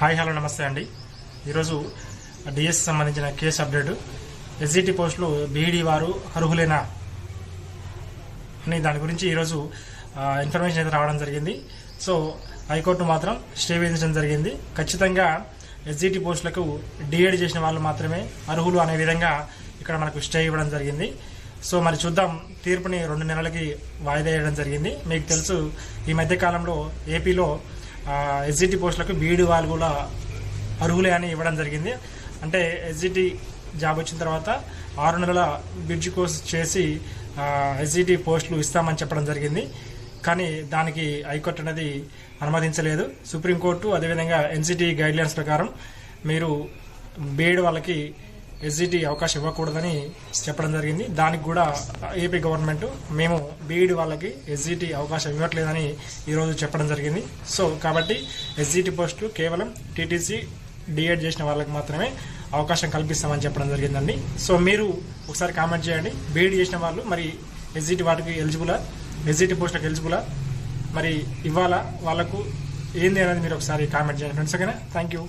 Hi hello నమస్తే అండి. ఈరోజు డిఎస్ సంబంధించిన కేసు అప్డేట్. ఎస్జిటి పోస్టులు బీఈడి వారు అర్హులేనా అని దాని గురించి ఈరోజు ఇన్ఫర్మేషన్ అయితే రావడం జరిగింది. సో హైకోర్టు మాత్రం స్టే విధించడం జరిగింది. ఖచ్చితంగా ఎస్జిటి పోస్టులకు డిఎడ్ చేసిన వాళ్ళు మాత్రమే అర్హులు అనే విధంగా ఇక్కడ మనకు స్టే ఇవ్వడం జరిగింది. సో మరి చూద్దాం తీర్పుని రెండు నెలలకి వాయిదా వేయడం జరిగింది. మీకు తెలుసు ఈ మధ్య కాలంలో ఏపీలో ఎస్జిటి పోస్టులకు బీఈడి వాళ్ళు కూడా అర్హులే అని ఇవ్వడం జరిగింది. అంటే ఎస్జిటి జాబ్ వచ్చిన తర్వాత ఆరు నెలల బ్రిడ్జ్ కోర్స్ చేసి ఎస్జిటి పోస్టులు ఇస్తామని చెప్పడం జరిగింది. కానీ దానికి హైకోర్టు అనేది అనుమతించలేదు. సుప్రీంకోర్టు అదేవిధంగా ఎన్సిటి గైడ్లైన్స్ ప్రకారం మీరు బీఈడి వాళ్ళకి ఎస్జిటి అవకాశం ఇవ్వకూడదని చెప్పడం జరిగింది. దానికి కూడా ఏపీ గవర్నమెంట్ మేము బీఈడి వాళ్ళకి ఎస్జిటి అవకాశం ఇవ్వట్లేదని ఈరోజు చెప్పడం జరిగింది. సో కాబట్టి ఎస్జిటి పోస్టులు కేవలం టీటీసీ డిఎడ్ చేసిన వాళ్ళకి మాత్రమే అవకాశం కల్పిస్తామని చెప్పడం జరిగిందండి. సో మీరు ఒకసారి కామెంట్ చేయండి. బీఈడి చేసిన వాళ్ళు మరి ఎస్జిటి వాటికి ఎలిజిబులా? ఎస్జిటి పోస్టులకు ఎలిజిబులా? మరి ఇవ్వాలా? వాళ్ళకు ఏంది అనేది మీరు ఒకసారి కామెంట్ చేయండి. ఫ్రెండ్స్ ఓకేనా? Thank you